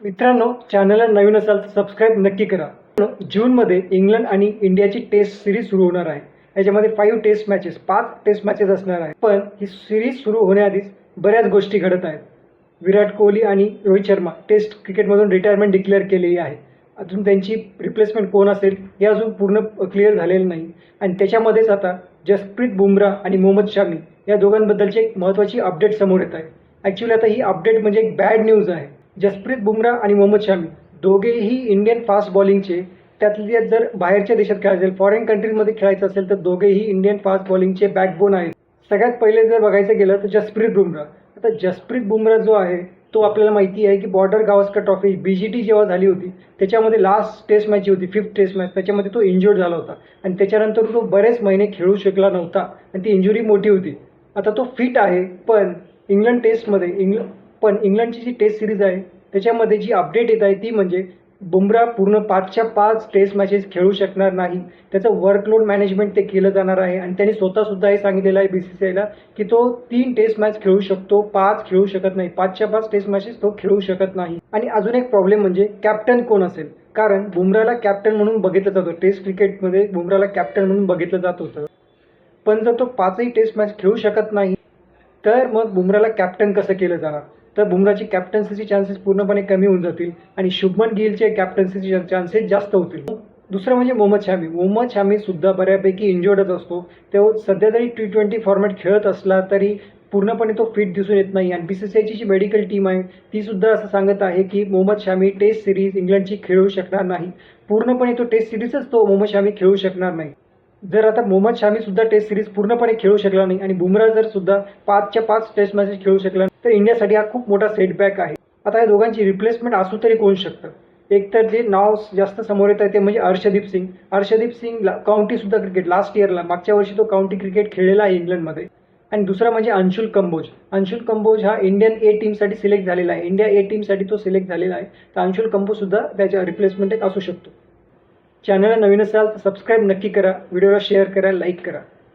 मित्रांनो चॅनलला नवीन असाल तर सबस्क्राईब नक्की करा. जूनमध्ये इंग्लंड आणि इंडियाची टेस्ट सिरीज सुरू होणार आहे. याच्यामध्ये फाईव्ह टेस्ट मॅचेस पाच टेस्ट मॅचेस असणार आहे. पण ही सिरीज सुरू होण्याआधीच बऱ्याच गोष्टी घडत आहेत. विराट कोहली आणि रोहित शर्मा टेस्ट क्रिकेटमधून रिटायरमेंट डिक्लेअर केलेली आहे. अजून त्यांची रिप्लेसमेंट कोण असेल हे अजून पूर्ण क्लिअर झालेलं नाही. आणि त्याच्यामध्येच आता जसप्रीत बुमराह आणि मोहम्मद शामी या दोघांबद्दलची एक महत्त्वाची अपडेट समोर येत आहे. ॲक्च्युली आता ही अपडेट म्हणजे एक बॅड न्यूज आहे. जसप्रीत बुमराह आणि मोहम्मद शमी दोघेही इंडियन फास्ट बॉलिंगचे त्यातले जर बाहेरच्या देशात खेळायचं असेल फॉरेन कंट्रीमध्ये खेळायचं असेल तर दोघेही इंडियन फास्ट बॉलिंगचे बॅकबोन आहेत. सगळ्यात पहिले जर बघायचं गेलं तर जसप्रीत बुमराह. आता जसप्रीत बुमराह जो आहे तो आपल्याला माहिती आहे की Border Gavaskar trophy B G T जेव्हा झाली होती त्याच्यामध्ये लास्ट टेस्ट मॅच जी होती फिफ्थ टेस्ट मॅच त्याच्यामध्ये तो इंजुर्ड झाला होता. आणि त्याच्यानंतर तो बरेच महिने खेळू शकला नव्हता. आणि ती इंजुरी मोठी होती. आता तो फिट आहे पण इंग्लंड टेस्टमध्ये इंग्ल पण इंग्लंडची जी टेस्ट सिरीज आहे त्याच्यामध्ये जी अपडेट येत आहे ती म्हणजे बुमरा पूर्ण पाचच्या पाच टेस्ट मॅचेस खेळू शकणार नाही. त्याचं वर्कलोड मॅनेजमेंट ते केलं जाणार आहे. आणि त्यांनी स्वतःसुद्धा हे सांगितलेलं आहे बी सी सी आयला की तो तीन टेस्ट मॅच खेळू शकतो पाच खेळू शकत नाही. पाचच्या पाच टेस्ट मॅचेस तो खेळू शकत नाही. आणि अजून एक प्रॉब्लेम म्हणजे कॅप्टन कोण असेल? कारण बुमराला कॅप्टन म्हणून बघितलं जातं. टेस्ट क्रिकेटमध्ये बुमराला कॅप्टन म्हणून बघितलं जात होतं. पण जर तो पाचही टेस्ट मॅच खेळू शकत नाही तर मग बुमराला कॅप्टन कसं केलं जाणार? तर बुमराची कॅप्टन्सीचे चान्सेस पूर्णपणे कमी होऊन जातील आणि शुभमन गिलचे कॅप्टन्सीचे चान्सेस जास्त होतील. दुसरं म्हणजे मोहम्मद शामी. मोहम्मद शामी सुद्धा बऱ्यापैकी इंजोर्डच असतो. तो सध्या जरी टी ट्वेंटी फॉर्मॅट खेळत असला तरी पूर्णपणे तो फिट दिसून येत नाही. आणि बी सी सी आयची जी मेडिकल टीम आहे ती सुद्धा असं सांगत आहे की मोहम्मद शामी टेस्ट सिरीज इंग्लंडची खेळू शकणार नाही. पूर्णपणे तो टेस्ट सिरीजच तो मोहम्मद शामी खेळू शकणार नाही. जर आता मोहम्मद शामी सुद्धा टेस्ट सिरीज पूर्णपणे खेळू शकला नाही आणि बुमराह जर सुद्धा पाचच्या पाच टेस्ट मॅचेस खेळू शकला नाही, तर इंडियासाठी हा खूप मोठा सेटबॅक आहे. आता या दोघांची रिप्लेसमेंट असू तरी कोण शकतं? एक तर जे नाव जास्त समोर येत आहे ते म्हणजे हर्षदीप सिंग. हर्षदीप सिंग काउंटीसुद्धा क्रिकेट लास्ट इयरला मागच्या वर्षी तो काउंटी क्रिकेट खेळलेला आहे इंग्लंडमध्ये. आणि दुसरा म्हणजे अंशुल कंबोज. अंशुल कंबोज हा इंडियन ए टीमसाठी सिलेक्ट झालेला आहे. इंडिया ए टीमसाठी तो सिलेक्ट झालेला आहे. तर अंशुल कंबोजसुद्धा त्याच्या रिप्लेसमेंट एक असू शकतो. चॅनलला नवीन असाल तर सबस्क्राईब नक्की करा. व्हिडिओला शेअर करा लाईक करा.